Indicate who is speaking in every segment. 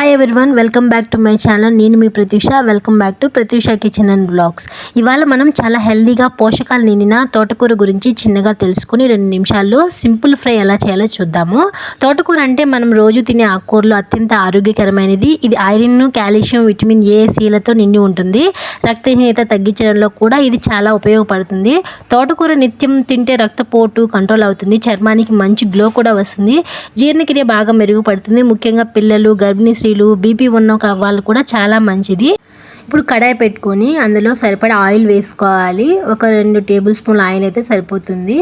Speaker 1: Hi everyone welcome back to my channel నేను మీ Prathyusha welcome back to Prathyusha kitchen and vlogs ఇవాళ మనం చాలా హెల్దీగా పోషకాలు నిండిన తోటకూర గురించి చిన్నగా తెలుసుకుని రెండు నిమిషాల్లో సింపుల్ ఫ్రై ఎలా చేయాలో చూద్దాము. తోటకూర అంటే మనం రోజు తినే ఆకుకూరలు అత్యంత ఆరోగ్యకరమైనది. ఇది ఐరన్ కాల్షియం విటమిన్ ఏ సీలతో నిండి ఉంటుంది. రక్తహీనత తగ్గించడంలో కూడా ఇది చాలా ఉపయోగపడుతుంది. తోటకూర నిత్యం తింటే రక్తపోటు కంట్రోల్ అవుతుంది. చర్మానికి మంచి గ్లో కూడా వస్తుంది. జీర్ణక్రియ బాగా మెరుగుపడుతుంది. ముఖ్యంగా పిల్లలు గర్భిణీ స్త్రీలు బీపీ ఉన్న వాళ్ళు కూడా చాలా మంచిది. ఇప్పుడు కడాయి పెట్టుకొని అందులో సరిపడా ఆయిల్ వేసుకోవాలి. ఒక రెండు టేబుల్ స్పూన్ల ఆయిల్ అయితే సరిపోతుంది.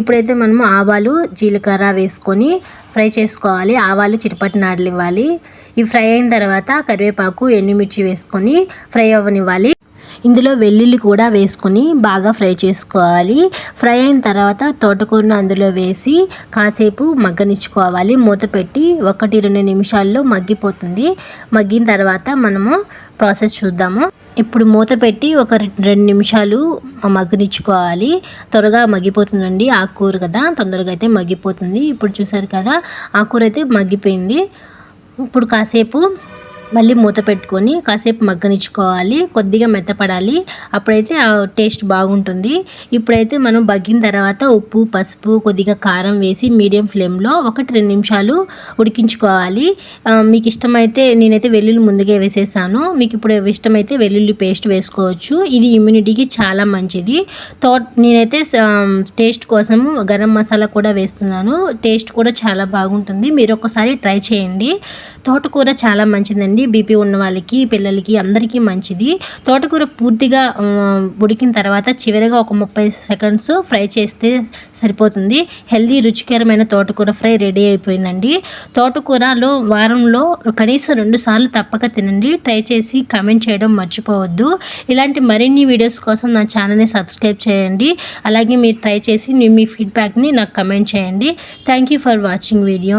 Speaker 1: ఇప్పుడైతే మనము ఆవాలు జీలకర్ర వేసుకొని ఫ్రై చేసుకోవాలి. ఆవాలు చిటపటి నాడలు ఇవ్వాలి. ఇవి ఫ్రై అయిన తర్వాత కరివేపాకు ఎండుమిర్చి వేసుకొని ఫ్రై అవ్వనివ్వాలి. ఇందులో వెల్లుల్లి కూడా వేసుకొని బాగా ఫ్రై చేసుకోవాలి. ఫ్రై అయిన తర్వాత తోటకూరను అందులో వేసి కాసేపు మగ్గనిచ్చుకోవాలి. మూత పెట్టి ఒకటి రెండు నిమిషాల్లో మగ్గిపోతుంది. మగ్గిన తర్వాత మనము ప్రాసెస్ చూద్దాము. ఇప్పుడు మూత పెట్టి ఒక రెండు నిమిషాలు మగ్గనిచ్చుకోవాలి. త్వరగా మగ్గిపోతుందండి ఆకుకూర కదా తొందరగా అయితే మగ్గిపోతుంది. ఇప్పుడు చూసారు కదా ఆకుకూర అయితే మగ్గిపోయింది. ఇప్పుడు కాసేపు మళ్ళీ మూత పెట్టుకొని కాసేపు మగ్గనిచ్చుకోవాలి కొద్దిగా మెత్తపడాలి. అప్పుడైతే ఆ టేస్ట్ బాగుంటుంది. ఇప్పుడైతే మనం బగ్గిన తర్వాత ఉప్పు పసుపు కొద్దిగా కారం వేసి మీడియం ఫ్లేమ్లో ఒకటి రెండు నిమిషాలు ఉడికించుకోవాలి. మీకు ఇష్టమైతే నేనైతే వెల్లుల్లి ముందుగా వేసేసాను. మీకు ఇప్పుడు ఇష్టమైతే వెల్లుల్లి పేస్ట్ వేసుకోవచ్చు. ఇది ఇమ్యూనిటీకి చాలా మంచిది. తో నేనైతే టేస్ట్ కోసం గరం మసాలా కూడా వేస్తున్నాను. టేస్ట్ కూడా చాలా బాగుంటుంది. మీరు ఒకసారి ట్రై చేయండి. తోటకూర చాలా మంచిదండి. అండి బీపీ ఉన్న వాళ్ళకి పిల్లలకి అందరికీ మంచిది. తోటకూర పూర్తిగా ఉడికిన తర్వాత చివరిగా ఒక ముప్పై సెకండ్స్ ఫ్రై చేస్తే సరిపోతుంది. హెల్దీ రుచికరమైన తోటకూర ఫ్రై రెడీ అయిపోయిందండి. తోటకూరలో వారంలో కనీసం రెండు సార్లు తప్పక తినండి. ట్రై చేసి కమెంట్ చేయడం మర్చిపోవద్దు. ఇలాంటి మరిన్ని వీడియోస్ కోసం నా ఛానల్ని సబ్స్క్రైబ్ చేయండి. అలాగే మీరు ట్రై చేసి మీ ఫీడ్బ్యాక్ని నాకు కమెంట్ చేయండి. Thank you for watching video.